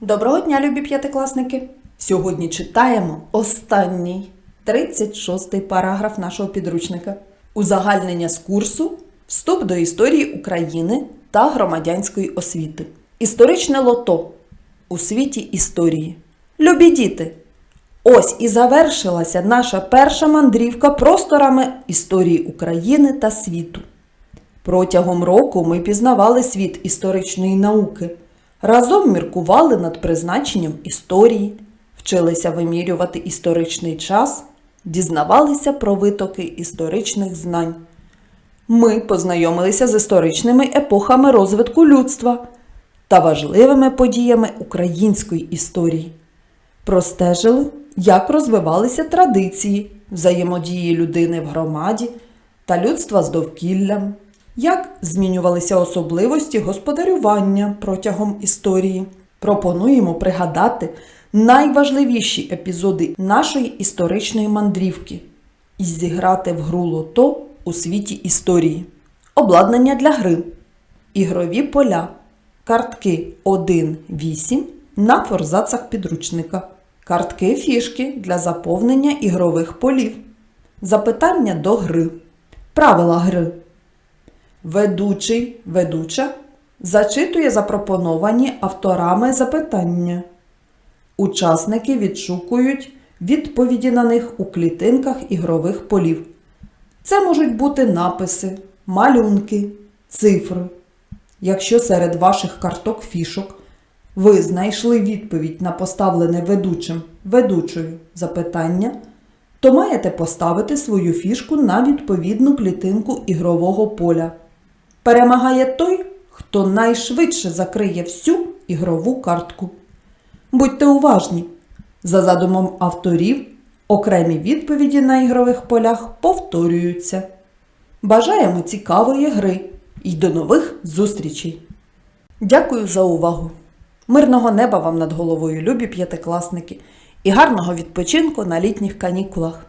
Доброго дня, любі п'ятикласники! Сьогодні читаємо останній 36-й параграф нашого підручника. Узагальнення з курсу Вступ до історії України та громадянської освіти. Історичне лото у світі історії. Любі діти! Ось і завершилася наша перша мандрівка просторами історії України та світу. Протягом року ми пізнавали світ історичної науки, разом міркували над призначенням історії, вчилися вимірювати історичний час, дізнавалися про витоки історичних знань. Ми познайомилися з історичними епохами розвитку людства та важливими подіями української історії. Простежили, як розвивалися традиції взаємодії людини в громаді та людства з довкіллям, як змінювалися особливості господарювання протягом історії. Пропонуємо пригадати найважливіші епізоди нашої історичної мандрівки і зіграти в гру лото у світі історії. Обладнання для гри. Ігрові поля. Картки 1-8 на форзацах підручника. Картки фішки для заповнення ігрових полів. Запитання до гри. Правила гри. Ведучий, ведуча зачитує запропоновані авторами запитання. Учасники відшукують відповіді на них у клітинках ігрових полів. Це можуть бути написи, малюнки, цифри. Якщо серед ваших карток фішок ви знайшли відповідь на поставлене ведучим ведучою запитання, то маєте поставити свою фішку на відповідну клітинку ігрового поля. Перемагає той, хто найшвидше закриє всю ігрову картку. Будьте уважні! За задумом авторів, окремі відповіді на ігрових полях повторюються. Бажаємо цікавої гри і до нових зустрічей! Дякую за увагу! Мирного неба вам над головою, любі п'ятикласники, і гарного відпочинку на літніх канікулах!